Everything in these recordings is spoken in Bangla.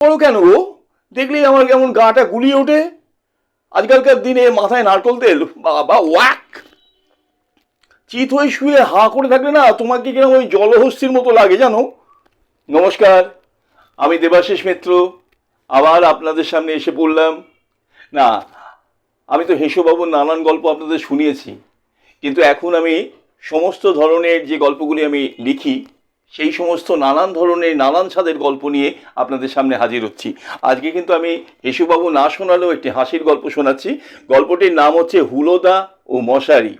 বড় কেন গো? দেখলেই আমার কেমন গাটা গুলিয়ে ওঠে। আজকালকার দিনে মাথায় নারকল তেল, বাবা, ওয়াক! চিত হয়ে শুয়ে হাঁ করে থাকলে না তোমাকে কীরকম ওই জলহস্তির মতো লাগে জানো? নমস্কার, আমি দেবাশিস মিত্র। আবার আপনাদের সামনে এসে পড়লাম। না, আমি তো হেসুবাবুর নানান গল্প আপনাদের শুনিয়েছি। কিন্তু এখন আমি সমস্ত ধরনের যে গল্পগুলি আমি লিখি সেই সমস্ত নানান ধরনের, নানান স্বাদের গল্প নিয়ে আপনাদের সামনে হাজির হচ্ছি। আজকে কিন্তু আমি হেসুবাবু না শোনালেও একটি হাসির গল্প শোনাচ্ছি। গল্পটির নাম হচ্ছে হুলোদা ও মশারি।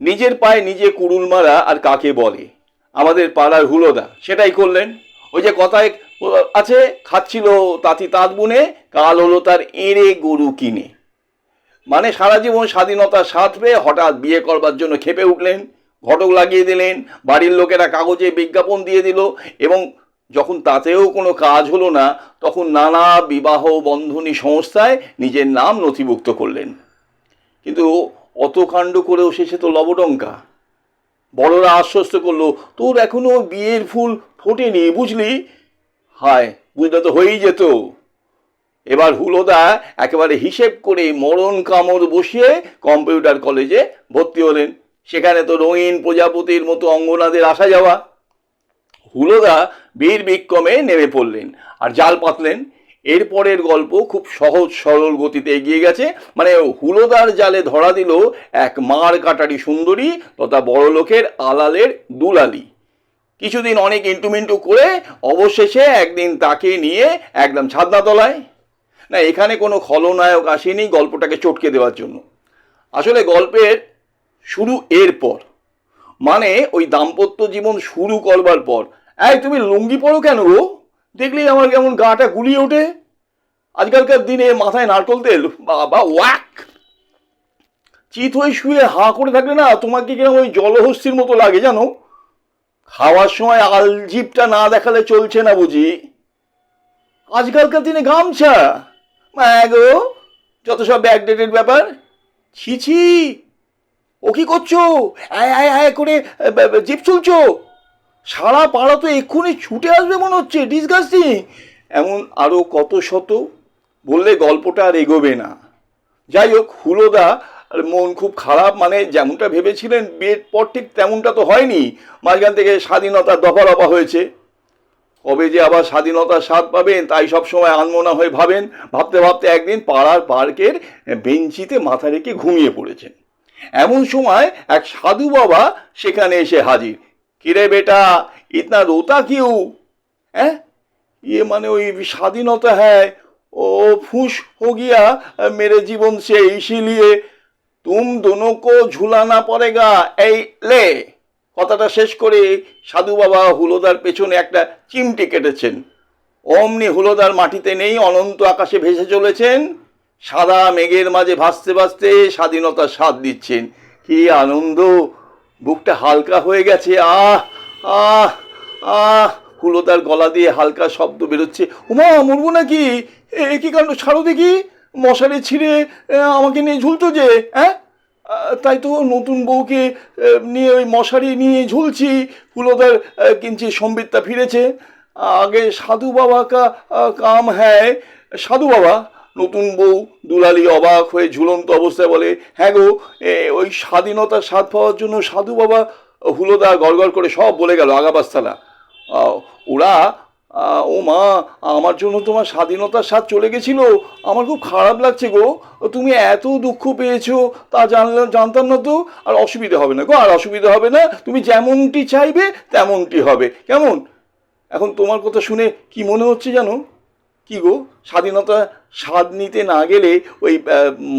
নিজের পায়ে নিজে কুড়ুল মারা আর কাকে বলে? আমাদের পাড়ার হুলোদা, সেটাই করলেন। ওই যে কথায় আছে, খাচ্ছিল তাঁতি তাঁত বুনে, কাল হলো তার এঁড়ে গরু কিনে। মানে সারা জীবন স্বাধীনতার স্বাদ পেয়ে হঠাৎ বিয়ে করবার জন্য খেপে উঠলেন। ঘটক লাগিয়ে দিলেন, বাড়ির লোকেরা কাগজে বিজ্ঞাপন দিয়ে দিল এবং যখন তাতেও কোনো কাজ হলো না, তখন নানা বিবাহ বন্ধনী সংস্থায় নিজের নাম নথিভুক্ত করলেন। কিন্তু অত কাণ্ড করেও শেষে তো লবডঙ্কা। বড়রা আশ্বস্ত করল, তোর এখনও বিয়ের ফুল ফোটেনি বুঝলি? হায়, বুঝলে তো হয়েই যেত। এবার হুলোদা একেবারে হিসেব করে মরণ কামড় বসিয়ে কম্পিউটার কলেজে ভর্তি হলেন। সেখানে তো রঙিন প্রজাপতির মতো অঙ্গনাদের আসা যাওয়া। হুলোদা বীর বিক্রমে নেমে পড়লেন আর জাল পাতলেন। এরপরের গল্প খুব সহজ সরল গতিতে এগিয়ে গেছে। মানে হুলোদার জালে ধরা দিল এক মার কাটারি সুন্দরী তথা বড় লোকের আলালের দুলালি। কিছুদিন অনেক ইন্টুমিন্টু করে অবশেষে একদিন তাকে নিয়ে একদম ছাদনা তলায় না, এখানে কোনো খলনায়ক আসেনি গল্পটাকে চটকে দেওয়ার জন্য। আসলে গল্পের শুরু এরপর। মানে ওই দাম্পত্য জীবন শুরু করবার পর। এই, তুমি লুঙ্গি পরো কেন গো? দেখলেই আমার কেমন গাটা গুলিয়ে ওঠে। আজকালকার দিনে মাথায় নারকল তেল, বাবা, ওয়াক! চিত হয়ে শুয়ে হাঁ করে থাকলে না তোমাকে কীরকম ওই জলহস্তির মতো লাগে জানো? খাওয়ার সময় আলজিপটা না দেখালে চলছে না বুঝি? আজকালকার দিনে গামছা। মা গো, যত সব ব্যাকডেটেড ব্যাপার। ছি ছি! ও কি করছ? আয় আয় আয়, করে জিপ চুলছো সারা পাড়া তো এক্ষুনি ছুটে আসবে মনে হচ্ছে ডিসগাস্টিং এমন আরও কত শত? বললে গল্পটা আর এগোবে না। যাই হোক, হুলোদা মন খুব খারাপ মানে যেমনটা ভেবেছিলেন, বিয়ের পর ঠিক তেমনটা তো হয়নি। মাঝখান থেকে স্বাধীনতার দফা রফা হয়েছে। কবে যে আবার স্বাধীনতার স্বাদ পাবেন, তাই সব সময় আনমনা হয়ে ভাবেন। ভাবতে ভাবতে একদিন পাড়ার পার্কের বেঞ্চিতে মাথা রেখে ঘুমিয়ে পড়েছেন। এমন সময় এক সাধু বাবা সেখানে এসে হাজির কিরে বেটা ইতনা রোতা কিউ হ্যাঁ ये माने वही स्वाधीनता है ओ फूस हो गया मेरे जीवन से इसीलिए तुम दोनों को झुलाना पड़ेगा এই লে কথাটা শেষ করে সাধু বাবা হুলোদার পেছনে একটা চিমটি কেটেছেন অমনি হুলোদার মাটিতে নেই অনন্ত আকাশে ভেসে চলেছেন সাদা মেঘের মাঝে ভাসতে ভাসতে স্বাধীনতার স্বাদ দিচ্ছেন। কি আনন্দ! বুকটা হালকা হয়ে গেছে। আহ আহ আহ হুলোদার গলা দিয়ে হালকা শব্দ বেরোচ্ছে। উমা মরবো নাকি? এ কি কাণ্ড? ছাড়ো দেখি। মশারি ছিঁড়ে আমাকে নিয়ে ঝুলতো যে হ্যাঁ? তাই তো নতুন বউকে নিয়ে ওই মশারি নিয়ে ঝুলছি। হুলোদার আহ, কিঞ্চি সম্বিতটা ফিরেছে। আগে সাধু বাবা কা কাম হ্যায়। সাধু বাবা নতুন বউ, দুলালি অবাক হয়ে ঝুলন্ত অবস্থায় বলে হ্যাঁ গো ওই স্বাধীনতার স্বাদ পাওয়ার জন্য সাধু বাবা হুলোদা গড়গড় করে সব বলে গেল, আগাবাস্তালা। ওরা ও মা, আমার জন্য তোমার স্বাধীনতার স্বাদ চলে গেছিল। আমার খুব খারাপ লাগছে গো। তুমি এত দুঃখ পেয়েছ, তা জানলে জানতাম না তো। আর অসুবিধা হবে না গো, আর অসুবিধা হবে না। তুমি যেমনটি চাইবে, তেমনটি হবে। কেমন? এখন তোমার কথা শুনে কি মনে হচ্ছে জানো? কি গো? স্বাধীনতা স্বাদ নিতে না গেলে ওই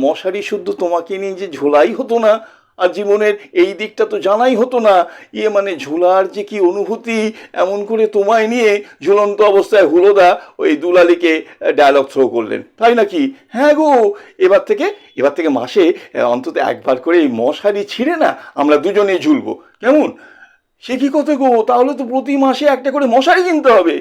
মশারি শুদ্ধ তোমাকে নিয়ে যে ঝোলাই হতো না, আর জীবনের এই দিকটা তো জানাই হতো না। ইয়ে মানে ঝোলার যে কি অনুভূতি, এমন করে তোমায় নিয়ে ঝুলন্ত অবস্থায় হুলোদা ওই দুলালিকে ডায়লগ থ্রো করলেন। তাই নাকি? হ্যাঁ গো। এবার থেকে এবার থেকে মাসে অন্তত একবার করে এই মশারি ছিঁড়ে না আমরা দুজনেই ঝুলবো। কেমন? সে কি কথা গো? তাহলে তো প্রতি মাসে একটা করে মশারি কিনতে হবে।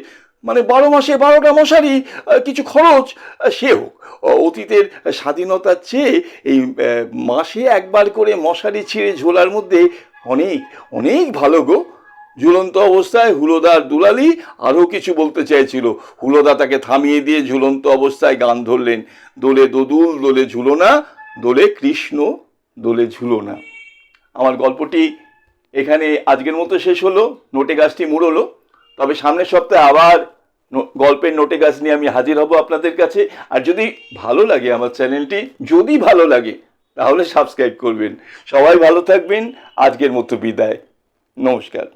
মানে বারো মাসে বারোটা মশারি কিছু খরচ সে হোক অতীতের স্বাধীনতার চেয়ে এই মাসে একবার করে মশারি ছিঁড়ে ঝোলার মধ্যে অনেক অনেক ভালো গো। ঝুলন্ত অবস্থায় হুলোদার দুলালি আরও কিছু বলতে চাইছিল। হুলোদা তাকে থামিয়ে দিয়ে ঝুলন্ত অবস্থায় গান ধরলেন। দোলে দোদুল, দোলে ঝুলোনা, দোলে কৃষ্ণ, দোলে ঝুলোনা। আমার গল্পটি এখানে আজকের মতো শেষ হলো। নোটে গাছটি মুড়লো। তবে সামনের সপ্তাহে আবার গল্পের নোটে গাছ নিয়ে আমি হাজির হব আপনাদের কাছে। আর যদি ভালো লাগে আমার চ্যানেলটি, যদি ভালো লাগে, তাহলে সাবস্ক্রাইব করবেন। সবাই ভালো থাকবেন। আজকের মতো বিদায়। নমস্কার।